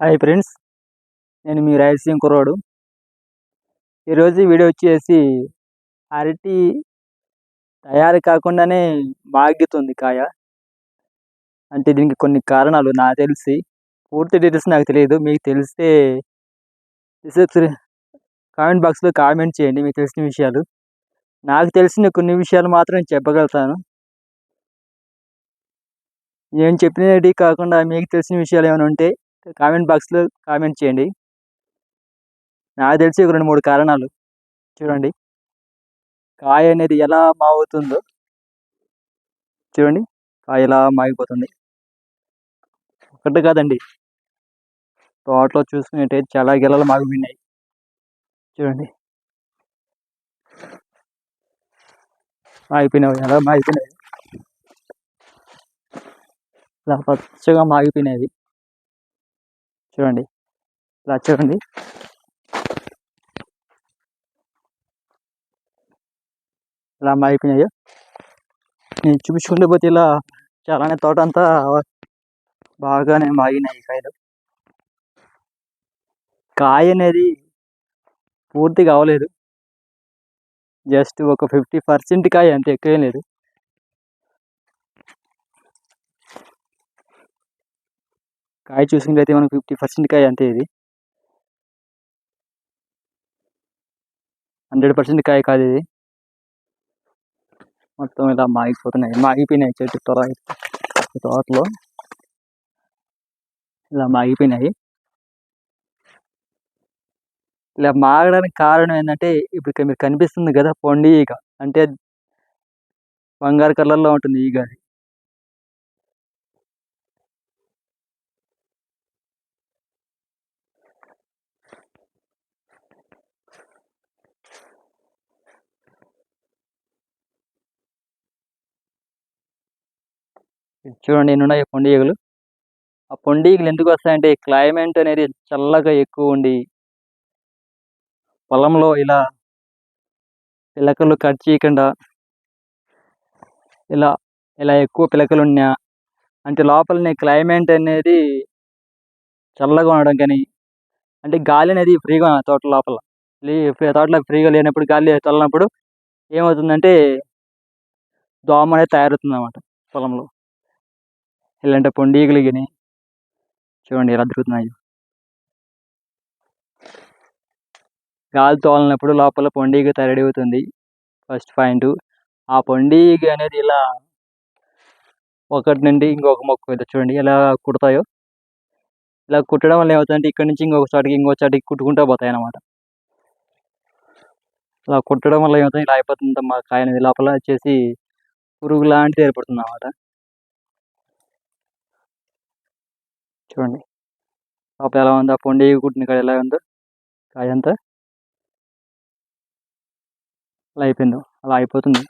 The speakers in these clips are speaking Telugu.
హాయ్ ఫ్రెండ్స్ నేను మీ రాయలసీమ కుర్రాడు. ఈరోజు వీడియో వచ్చేసి అరటి తయారు కాకుండానే మాగ్గుతుంది కాయ. అంటే దీనికి కొన్ని కారణాలు నాకు తెలిసి పూర్తి డీటెయిల్స్ నాకు తెలియదు. మీకు తెలిస్తే కామెంట్ బాక్స్లో కామెంట్ చేయండి మీకు తెలిసిన విషయాలు. నాకు తెలిసిన కొన్ని విషయాలు మాత్రం చెప్పగలుగుతాను. నేను చెప్పినవి కాకుండా మీకు తెలిసిన విషయాలు ఏమైనా ఉంటే కామెంట్ బాక్స్లో కామెంట్ చేయండి. నాకు తెలిసి ఒక రెండు మూడు కారణాలు. చూడండి. కాయ అనేది ఎలా మాగుతుందో. చూడండి. కాయ ఎలా మాగిపోతుంది. ఒకటి కాదండి. తోటలో చూసుకున్నట్టయితే చాలా గెలలు మాగిపోయినాయి. చూడండి. మాగిపోయినాయి. ఎలా మాగిపోయినాయి? ఇలా పచ్చగా మాగిపోయినాయి చూడండి. ఇలా చూడండి. ఇలా మాగిపోయినాయో. నేను చూపించుకుంటే పోతే ఇలా చాలానే తోట అంతా బాగానే మాగినాయి కాయలు. కాయ అనేది పూర్తిగా అవ్వలేదు జస్ట్ ఒక ఫిఫ్టీ పర్సెంట్ కాయ అంత ఎక్కువ లేదు. కాయ చూసుకుంటే మనకు ఫిఫ్టీ పర్సెంట్ కాయ అంతే ఇది. హండ్రెడ్ పర్సెంట్ కాయ కాదు ఇది. మొత్తం ఇలా మాగిపోతున్నాయి. మాగిపోయినాయి చెట్టు త్వర తోటలో ఇలా మాగిపోయినాయి. ఇలా మాగడానికి కారణం ఏంటంటే ఇప్పుడు మీరు కనిపిస్తుంది కదా పొండి ఈగ. అంటే బంగారు కలర్లో ఉంటుంది ఈగ అది. చూడండి ఎన్ని ఉన్నాయి పొండి ఈగలు ఆ పొండి ఈగలు ఎందుకు వస్తాయంటే క్లైమేట్ అనేది చల్లగా ఎక్కువ ఉండి పొలంలో ఇలా పిలకలు కట్ చేయకుండా ఇలా ఇలా ఎక్కువ పిలకలు ఉన్నా అంటే లోపలనే క్లైమేట్ అనేది చల్లగా ఉండడం కానీ అంటే గాలి అనేది ఫ్రీగా తోట లోపల. తోటలో ఫ్రీగా లేనప్పుడు గాలి చల్లనప్పుడు ఏమవుతుందంటే దోమ అనేది తయారవుతుంది అన్నమాట పొలంలో. ఇలాంటి పొండిగలు కానీ చూడండి ఎలా దొరుకుతున్నాయి గాలి తోలినప్పుడు లోపల పొండిగ తయారడి అవుతుంది ఫస్ట్ పాయింట్. ఆ పొండిగ అనేది ఇలా ఒకటి నుండి ఇంకొక మొక్క చూడండి ఎలా కుడతాయో. ఇలా కుట్టడం వల్ల ఏమవుతుందంటే ఇక్కడ నుంచి ఇంకొక చోటికి ఇంకో చోటికి కుట్టుకుంటూ పోతాయి అన్నమాట. ఇలా కుట్టడం వల్ల ఏమవుతుంది ఇలా అయిపోతుంది మా కాయ అనేది లోపల వచ్చేసి పురుగు లాంటిది ఏర్పడుతుంది అన్నమాట. చూడండి. లోపల ఎలా ఉందో ఆ పొండి కుట్టిన కాడ ఎలా ఉందో కాయ అంతా అలా అయిపోయిందో. అలా అయిపోతుంది.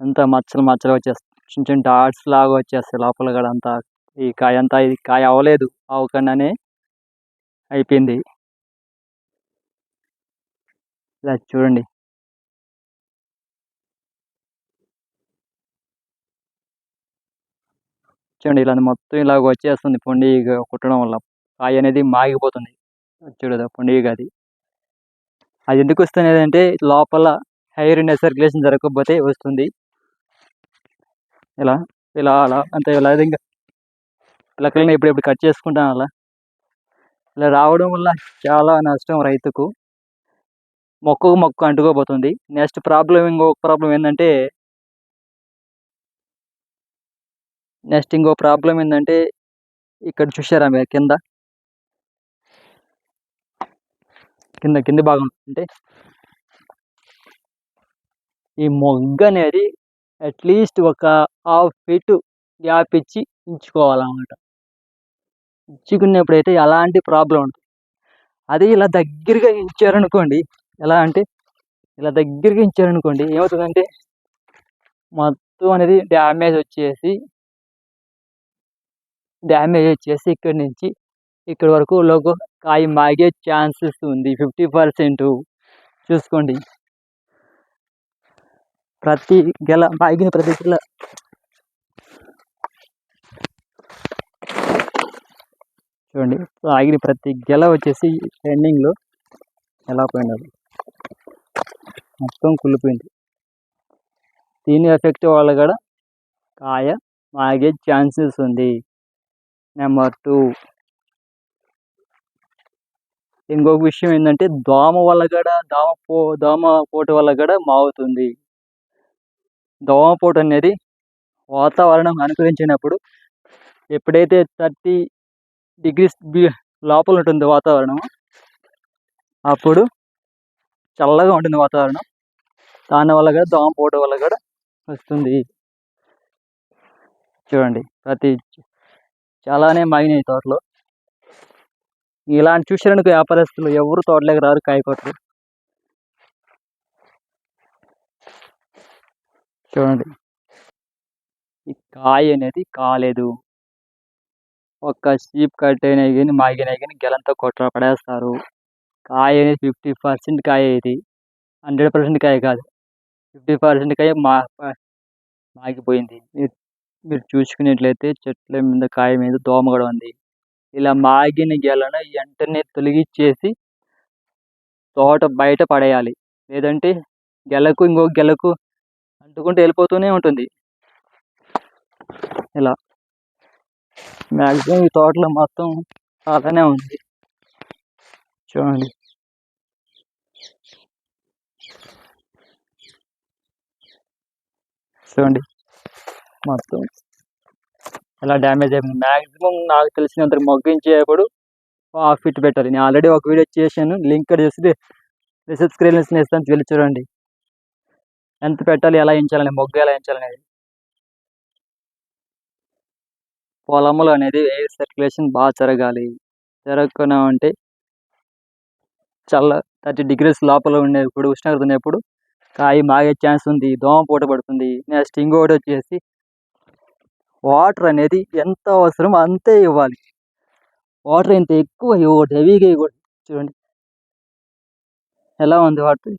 అంతా మచ్చలు మచ్చలు వచ్చేస్తాయి. చిన్న చిన్న డాట్స్ లాగా వచ్చేస్తాయి లోపల కూడా అంతా. ఈ కాయ అంతా ఇది కాయ అవ్వలేదు. అవ్వకుండానే అయిపోయింది. ఇలా చూడండి. చూడండి ఇలా మొత్తం ఇలాగ వచ్చేస్తుంది పొండి కుట్టడం వల్ల. కాయ అనేది మాగిపోతుంది. చూడదా పొండి అది. అది ఎందుకు వస్తుంది అంటే లోపల హైర్ సర్క్యులేషన్ జరగకపోతే వస్తుంది. ఇలా ఇలా అలా అంతే ఇలా ఇంకా. పిలకలని ఎప్పుడు కట్ చేసుకుంటాను అలా. ఇలా రావడం వల్ల చాలా నష్టం రైతుకు. మొక్కకు మొక్క అంటుకోబోతుంది. నెక్స్ట్ ప్రాబ్లం ఇంకొక ప్రాబ్లం ఏంటంటే నెక్స్ట్ ఇంకో ప్రాబ్లం ఏంటంటే ఇక్కడ చూసారా మీరు కింద? కింద కింద భాగం అంటే ఈ మొగ్గ అనేది అట్లీస్ట్ ఒక హాఫ్ ఫీట్ గ్యాప్ ఇచ్చి ఇచ్చుకోవాలన్నమాట ఇచ్చుకునేప్పుడైతే ఎలాంటి ప్రాబ్లం ఉంటుంది అది ఇలా దగ్గరగా ఇచ్చారనుకోండి ఎలా అంటే ఇలా దగ్గరగా ఇచ్చారనుకోండి ఏమవుతుందంటే మొత్తం అనేది డ్యామేజ్ వచ్చేసి డ్యామేజ్ వచ్చేసి ఇక్కడి నుంచి ఇక్కడ వరకు లోగో కాయ మాగే ఛాన్సెస్ ఉంది. ఫిఫ్టీ పర్సెంట్ చూసుకోండి. ప్రతి గెల మాగిన ప్రతి గెల చూడండి. ఆగిన ప్రతి గెల వచ్చేసి ఎండింగ్లో ఎలా పోయినది మొత్తం కుళ్ళిపోయింది. దీని ఎఫెక్ట్ వల్ల కూడా కాయ మాగే ఛాన్సెస్ ఉంది. Number two. ఇంకొక విషయం ఏంటంటే దోమ వల్ల కూడా దోమ పో దోమ పోటు వల్ల కూడా మావుతుంది. దోమ పోటు అనేది వాతావరణం అనుకరించినప్పుడు ఎప్పుడైతే థర్టీ డిగ్రీస్ లోపల ఉంటుంది వాతావరణం అప్పుడు చల్లగా ఉంటుంది వాతావరణం. దానివల్ల కూడా దోమ పోటు వల్ల కూడా వస్తుంది. చూడండి ప్రతి చాలానే మాగినాయి తోటలో. ఇలాంటి చూసారనుకో వ్యాపారస్తులు ఎవరు తోటలోకి రారు కాయకొట్టరు చూడండి. ఈ కాయ అనేది కాలేదు. ఒక్క చీప్ కట్ అయినాయి కానీ మాగినాయి కానీ గెలంతో కొట్ట పడేస్తారు. కాయ అనేది ఫిఫ్టీ పర్సెంట్ కాయ ఇది. హండ్రెడ్ పర్సెంట్ కాయ కాదు. ఫిఫ్టీ పర్సెంట్ కాయ మా మాగిపోయింది. మీరు చూసుకున్నట్లయితే చెట్ల మీద కాయ మీద దోమ కూడా ఉంది. ఇలా మాగిన గెలను వెంటనే తొలగించేసి తోట బయట పడేయాలి. లేదంటే గెలకు ఇంకో గెలకు అంటుకుంటూ వెళ్ళిపోతూనే ఉంటుంది. ఇలా. మ్యాక్సిమం ఈ తోటలో మొత్తం అలానే ఉంది. చూడండి. చూడండి. మొత్తం. ఎలా డ్యామేజ్ అయిపోయింది మ్యాక్సిమం నాకు తెలిసినంత మొగ్గించేప్పుడు హాఫ్ ఫిట్ పెట్టాలి నేను ఆల్రెడీ ఒక వీడియో చేశాను. లింక్ చేసి రిసెప్ట్ ఇస్తాను వెళ్ళి చూడండి. ఎంత పెట్టాలి ఎలా ఎంచాలని మొగ్గు ఎలా ఎంచాలనేది. పొలంలో అనేది ఎయిర్ సర్క్యులేషన్ బాగా జరగాలి. జరగకుండా ఉంటే చల్ల థర్టీ డిగ్రీస్ లోపల ఉండేప్పుడు ఉష్ణోగ్రత ఉన్నప్పుడు కాయ మాగే ఛాన్స్ ఉంది. దోమ పూట పడుతుంది. నెక్స్ట్ ఇంకోటి వచ్చేసి వాటర్ అనేది ఎంత అవసరం అంతే ఇవ్వాలి. వాటర్ ఇంత ఎక్కువ ఇవ్వకూడదు హెవీగా ఇవ్వకూడదు చూడండి. ఎలా ఉంది వాటర్?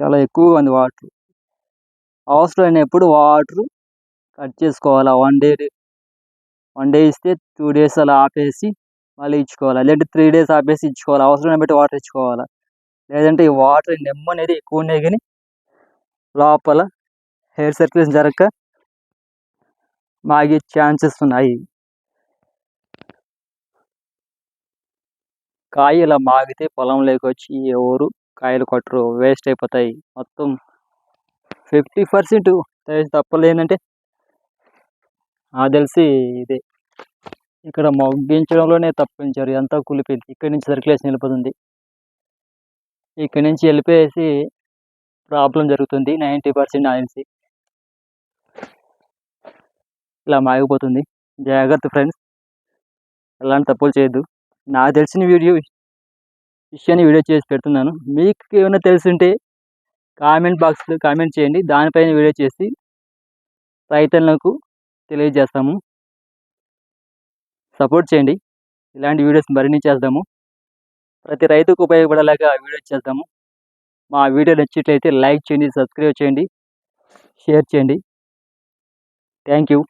చాలా ఎక్కువగా ఉంది వాటర్. అవసరమైనప్పుడు వాటర్ కట్ చేసుకోవాలి? వన్ డే వన్ డే ఇస్తే టూ డేస్ అలా ఆపేసి మళ్ళీ ఇచ్చుకోవాలి? లేదంటే త్రీ డేస్ ఆపేసి ఇచ్చుకోవాలి? అవసరం బట్టి వాటర్ ఇచ్చుకోవాలి? లేదంటే ఈ వాటర్ నెమ్మ అనేది ఎక్కువ ఉన్నాయి కానీ లోపల హెయిర్ సర్క్యులేషన్ జరగక మాగే ఛాన్సెస్ ఉన్నాయి. కాయ ఇలా మాగితే పొలంలోకి వచ్చి ఎవరు కాయలు కొట్టరు వేస్ట్ అయిపోతాయి. మొత్తం ఫిఫ్టీ పర్సెంట్ తప్పలేనంటే నాకు తెలిసి ఇదే. ఇక్కడ మొగ్గించడంలోనే తప్పించారు ఎంత కూలిపోయింది. ఇక్కడి నుంచి సర్క్యులేషన్ వెళ్ళిపోతుంది. ఇక్కడి నుంచి వెళ్ళిపోయేసి ప్రాబ్లం జరుగుతుంది నైంటీ పర్సెంట్ తెలిసి ఇలా మాగిపోతుంది. జాగ్రత్త ఫ్రెండ్స్. అలాంటి తప్పులు చేయొద్దు. నాకు తెలిసిన వీడియో విషయాన్ని వీడియో చేసి పెడుతున్నాను. మీకు ఏమైనా తెలుసుంటే కామెంట్ బాక్స్లో కామెంట్ చేయండి. దానిపైన వీడియో చేసి రైతులకు తెలియజేస్తాము. సపోర్ట్ చేయండి. ఇలాంటి వీడియోస్ మరిన్ని చేద్దాము. ప్రతి రైతుకు ఉపయోగపడేలాగా వీడియో చేద్దాము. మా వీడియో నచ్చినట్లయితే లైక్ చేయండి సబ్స్క్రైబ్ చేయండి షేర్ చేయండి. Thank you.